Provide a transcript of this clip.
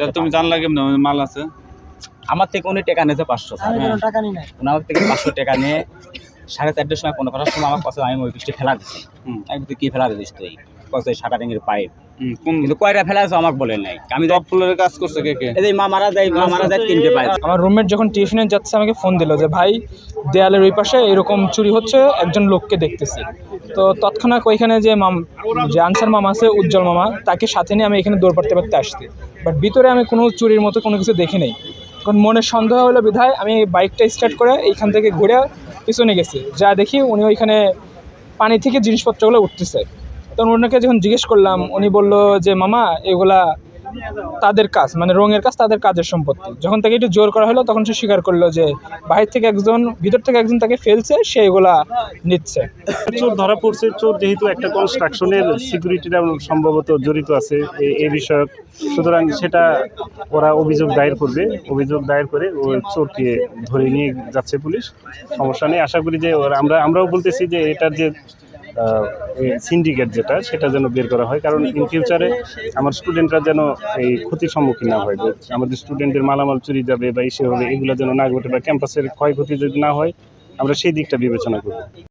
তা তুমি। জানলা কেমন? মাল আছে? আমার থেকে উনি টাকা নিয়েছে পাঁচশো আমি কোনো টাকা নিই নাই। উনি আমার থেকে পাঁচশো টাকা নিয়ে সাড়ে চারটের সময় পনেরো পাঁচটার সময় আমার কাছে আমি ওই বৃষ্টি ফেলা দিচ্ছি। আমি কি ফেলা দিস তুই? কত শাটারিংয়ের পাইপ কিন্তু কয়টা ফেলা আছে আমাকে বলে নাই। আমি টপ ফ্লোরের কাজ করছে কে কে? এই মা মারা যায় মা মারা যায় তিনটে পাইপ আমার রুমমেট যখন টিউশনে যাচ্ছে আমাকে ফোন দিল যে ভাই দেয়ালের ওই পাশে এরকম চুরি হচ্ছে একজন লোককে দেখতেছি। তো তৎক্ষণাৎ ওইখানে যে মাম যে আনসার মামা আছে উজ্জ্বল মামা তাকে সাথে নিয়ে আমি এখানে দৌড় পাড়তে পারতে আসছি। বাট ভিতরে আমি কোনো চুরির মতো কোনো কিছু দেখি নেই। কারণ মনে সন্দেহ হলো বিধায় আমি বাইকটা স্টার্ট করে এইখান থেকে ঘুরে পিছনে গেছি। যা দেখি উনি ওইখানে পানি থেকে জিনিসপত্রগুলো উঠতেছে। তখন ওনাকে যখন জিজ্ঞেস করলাম উনি বলল যে মামা এগুলা তাদের কাজ মানে রঙের কাজ তাদের কাজের সম্পত্তি। যখন তাকে একটু জোর করা হলো তখন সে স্বীকার করল যে বাহির থেকে একজন ভিতর থেকে একজন তাকে ফেলছে সে এগুলা নিচ্ছে। চোর ধরা পড়ছে চোর যেহেতু একটা কনস্ট্রাকশনের সিকিউরিটিটা সম্ভবত জড়িত আছে এই- বিষয়ক। সুতরাং সেটা ওরা অভিযোগ দায়ের করবে অভিযোগ দায়ের করে ওই চোরকে ধরে নিয়ে যাচ্ছে পুলিশ। সমস্যা নেই। আশা করি যে ওরা আমরা আমরাও বলতেছি যে এটার যে সিন্ডিকেট যেটা, সেটা যেন বের করা হয়। কারণ ইন ফিউচারে আমার স্টুডেন্টরা যেন এই ক্ষতির সম্মুখীন না হয় আমাদের স্টুডেন্টদের মালামাল চুরি যাবে বা ইসে হবে, এগুলো যেন না ঘটে বা ক্যাম্পাসের ক্ষয়ক্ষতি যদি না হয়, আমরা সেই দিকটা বিবেচনা করি